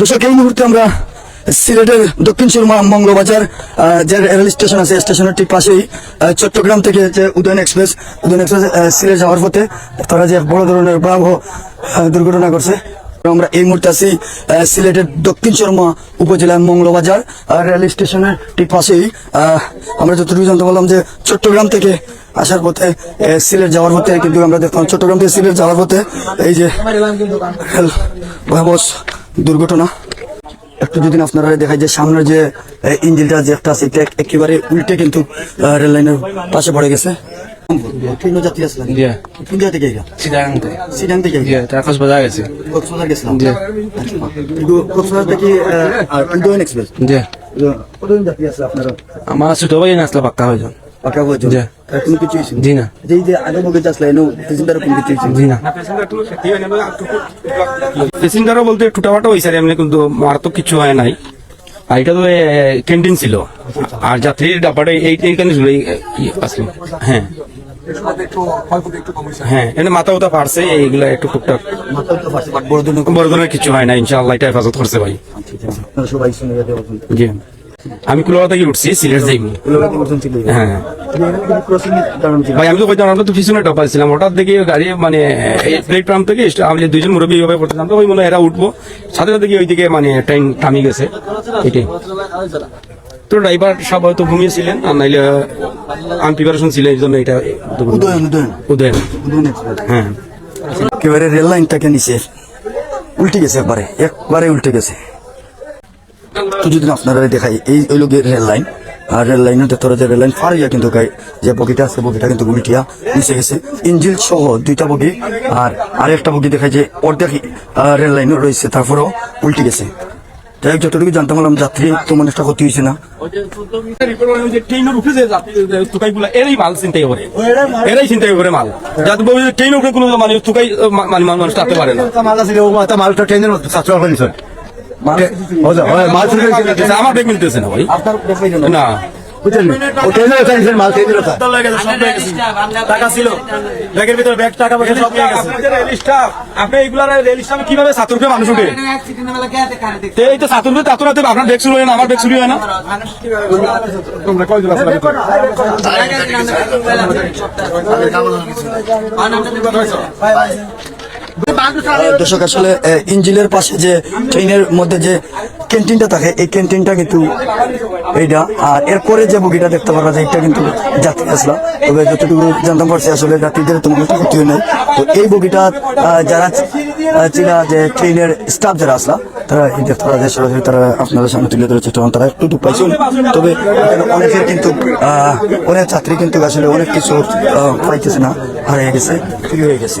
দর্শক এই মুহূর্তে আমরা সিলেটের দক্ষিণ সুরমা মঙ্গলবাজার যে রেল স্টেশন আছে স্টেশনের ঠিক পাশেই চট্টগ্রাম থেকে যে উদয়ন এক্সপ্রেস উদয়ন এক্সপ্রেস সিলেট যাওয়ার পথে তারা যে বড় ধরনের আহ, দুর্ঘটনা করছে আমরা এই মুহূর্তে আছি সিলেটের দক্ষিণ শর্মা উপজেলার মঙ্গলবাজার রেল স্টেশনের ঠিক পাশেই আমরা যতটুকু জানতে পারলাম যে চট্টগ্রাম থেকে আসার পথে সিলেট যাওয়ার পথে কিন্তু আমরা দেখলাম চট্টগ্রাম থেকে সিলেট যাওয়ার পথে এই যে ভয়াবহ দুর্ঘটনা। একটু যদি আপনারা দেখাই যে সামনের যে ইঞ্জিনটা যে একটা আছে এটা একেবারে উল্টে কিন্তু রেল লাইনের পাশে পড়ে গেছে। ট্রেন যাত্রী আসলেন জি। কোন জায়গা থেকে এটা? থেকে সিডাং থেকে জি কক্সবাজার গেছি। কক্সবাজার গেছিলাম। কক্সবাজার থেকে আর উদয়ন এক্সপ্রেস? জি। কতজন যাত্রী আছে আপনারা? আমার ছোট ভাই আসলে পাক্কা হয়ে যান পাকা হয়েছে কোনো কিছু হয়েছে জি না। এই যে আগে বগে আসলে এনো প্যাসেঞ্জার কোনো কিছু হয়েছে জি না। প্যাসেঞ্জারও বলতে টুটাফাটা হয়েছে এমনি কিন্তু মারাত্মক কিছু হয় নাই। আর এটা তো ক্যান্টিন ছিল। আর যাত্রীর ডাব্বাটা এই এইখানে ছিল এই- এই আসলো। হ্যাঁ। হ্যাঁ এনে মাথা উতা পারছে এইগুলা একটু টুকটাক। বড় ধরনের কিছু হয় না ইনশাআল্লাহ এটা হেফাজত করছে ভাই। সবাই শুনে জি। আমি কুলোয়া থেকে উঠছি সিলেট যাইব হ্যাঁ। ভাই আমি তো কইতাম আমরা তো পিছনে ছিলাম। হঠাৎ দেখি গাড়ি মানে এই প্লেটফর্ম থেকে আমি দুইজন মুরব্বী এইভাবে পড়তেছিলাম তো ওই মনে এরা উঠবো। সাথে সাথে গিয়ে ওইদিকে মানে ট্রেন থামি গেছে। এটাই। তো ড্রাইভার সব হয়তো ঘুমিয়েছিলেন আর নাইলে আমি প্রিপারেশন ছিল এই জন্য এটা উদয়ন উদয়ন। হ্যাঁ। একেবারে রেল লাইনটাকে নিচে। উল্টে গেছে একবারে। একবারে উল্টে গেছে। তো যদি আপনারা দেখাই এই ওই লোকের রেল লাইন আর রেল লাইনের ভেতরে যে রেল লাইন ফারিয়া কিন্তু গাই- যে বগিটা আছে বগিটা কিন্তু উল্টিয়া নিচে গেছে ইঞ্জিল সহ দুইটা বগি আর আরেকটা বগি দেখায় যে অর্ধেক রেল লাইনও রয়েছে তারপরেও উল্টে গেছে যাই হোক যতটুকু জানতে পারলাম যাত্রী তেমন একটা ক্ষতি হয়েছে না ট্রেনের উপরে যে তুকাইগুলা এরাই মাল চিন্তাই করে এরাই চিন্তাই করে মাল যাতে ট্রেনের উপরে কোনো মানে তুকাই মানে মানুষ থাকতে পারে না মালটা ট্রেনের ছাত্র আমার ব্যাগ মিলতেছে না ভাই। না। ট্রেনের মাল ট্রেনের টাকা ছিল। ব্যাগের ভিতরে ব্যাগ টাকা পয়সা সব নিয়ে গেছে। রেল স্টাফ আপনি এইগুলা রেল স্টাফ কীভাবে মানুষ উঠে? এই তো রাতে আপনার ব্যাগ চুরি হয় না আমার ব্যাগ চুরি হয় না। তোমরা কয় জন আসলে দর্শক আসলে ইঞ্জিলের পাশে যে ট্রেনের মধ্যে যে ক্যান্টিনটা থাকে, এই ক্যান্টিনটা কিন্তু এইটা আর এরপরে যে বগিটা দেখতে পারা যায় এটা কিন্তু যাত্রী আসলা। তবে যতটুকু জানতে পারছি, আসলে যাত্রীদের একটা ক্ষতি হয় নাই। তো এই বগিটা যারা চীনা যে ট্রেনের স্টাফ যারা আসলা, তারা এই দেখতে পারা যায় সরাসরি তারা আপনাদের সামনে তুলে ধরে চেষ্টা করেন তারা একটু দুঃখ পাইছেন তবে অনেকের কিন্তু অনেক ছাত্রী কিন্তু আসলে অনেক কিছু পাইতেছে না হারিয়ে গেছে চুরি হয়ে গেছে।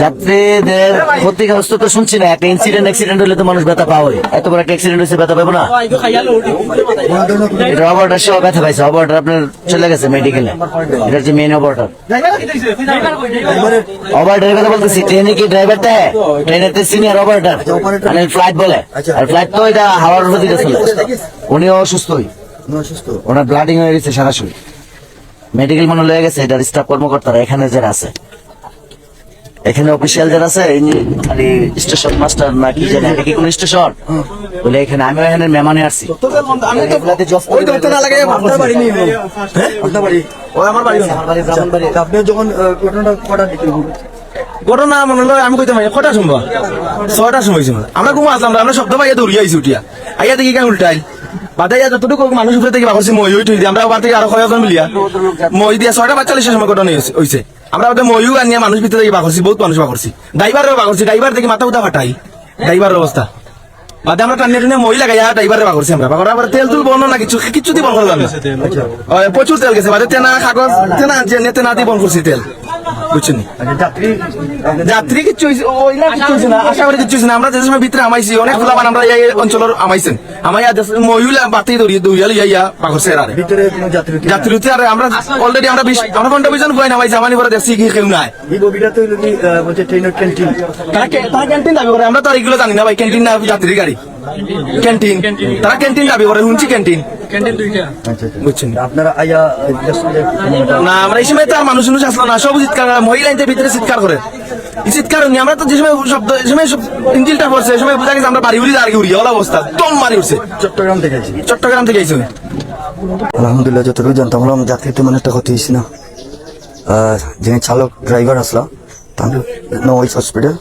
যাত্রীদের ক্ষতিগ্রস্ত তো শুনছি না। একটা ইনসিডেন্ট অ্যাক্সিডেন্ট হলে তো মানুষ ব্যথা পাওয়াই। এত বড় একটা অ্যাক্সিডেন্ট হয়েছে ব্যথা পাবো না? এটা সহ ব্যথা পাইছে। অপারেটার আপনার চলে গেছে মেডিকেলে এটা হচ্ছে মেন অপারেটার অপারেটারের কথা বলতেছি ট্রেনে কি ড্রাইভার দেয় ট্রেনের সিনিয়র অপারেটার মানে ফ্লাইট বলে। আর ফ্লাইট তো এটা হাওয়ার চলে উনিও অসুস্থই। অসুস্থ। ওনার ব্লাডিং হয়ে গেছে সরাসরি। মেডিকেল মনে লয়ে গেছে এটার স্টাফ কর্মকর্তারা এখানে যারা আছে। এখানে অফিসিয়াল যারা আছে যে খালি স্টেশন মাস্টার না কি জানি এটা কি কোন স্টেশন বলে এখানে আমি এখানে মেমানে আসছি। এগুলাতে job করি। আপনার বাড়ি নেই হ্যাঁ? আপনার বাড়ি? আমার বাড়ি ব্রাহ্মণবাড়ি। তা আপনি যখন ঘটনাটা কটা দিকে ঘটনা? মনে হয় আমি কইতে পারি কটার সময়? ছয়টার সময় আমরা ঘুমা আসলাম আমরা শব্দ পাইয়া দৌড়ি আইছি উঠিয়া। আইয়া দেখি কেন উল্টাই বাদাইয়া যতটুকু মানুষ উপরে থেকে বাকরছি মই দিয়ে। আমরা ওবার থেকে আরও কয়েকজন মিলিয়া। মই দিয়া ছয়টা বাচ্চালিশের সময় ঘটনা হয়েছে- আমরা ওদের ময়ু আনিয়া মানুষ ভিতরে থেকে বাকরছি বহুত মানুষ বাকরছি ড্রাইভারও বাকরছি ড্রাইভার দেখি মাথা উঠা ফাটাই। ড্রাইভারের অবস্থা বাদে আমরা মহিলা গাইয়া ড্রাইভারে বাগরছি আমরা আবার তেল তুল বন্ধ না কিছু কিছু দিয়ে বন্ধ করলাম না। ওই, প্রচুর তেল গেছে। বাদে তেনা কাগজ তেনা যে নে তেনা দিয়ে বন্ধ করছি তেল। বুঝছেন যাত্রী যাত্রী কিচ্ছু হইছে- ওইলা কিচ্ছু না আশা করি হইছে না। আমরা যে সময় ভিতরে আমাইছি অনেক ফুলাবান আমরা এই অঞ্চলের আমাইছেন। বাতি বাগরছে আরে ভিতরে আর আমরা অলরেডি আমরা বিশ আমরা ঘণ্টা নামাইছি আমানি পরে দেখছি কি কেউ নাই। ক্যান্টিন তারা ক্যান্টিন দাবি করে আমরা এগুলো জানি না ভাই ক্যান্টিন না যাত্রীর গাড়ি। ক্যান্টিন তারা ক্যান্টিন দাবি করে শুনছি ক্যান্টিন আচ্ছা আচ্ছা। বুঝছেন? আপনারা না আমরা এই সময় তো আর মানুষ মানুষ আসলো না সব চিৎকার করে। মহিলা ইনতে ভিতরে চিৎকার করে। চিৎকার হয়নি আমরা তো যে সময় শব্দ এই সময় ইঞ্জিলটা পড়ছে এই সময় বোঝা গেছে আমরা বাড়ি উড়ি আর কি উড়ি ওলা অবস্থা দম মারি উঠছে চট্টগ্রাম থেকে আইছি। চট্টগ্রাম থেকে আইসে আলহামদুলিল্লাহ যতটুকু জানতাম হলাম যাত্রী তেমন একটা ক্ষতি হয়েছে না। আর যিনি চালক ড্রাইভার আসলা তাহলে নো হসপিটাল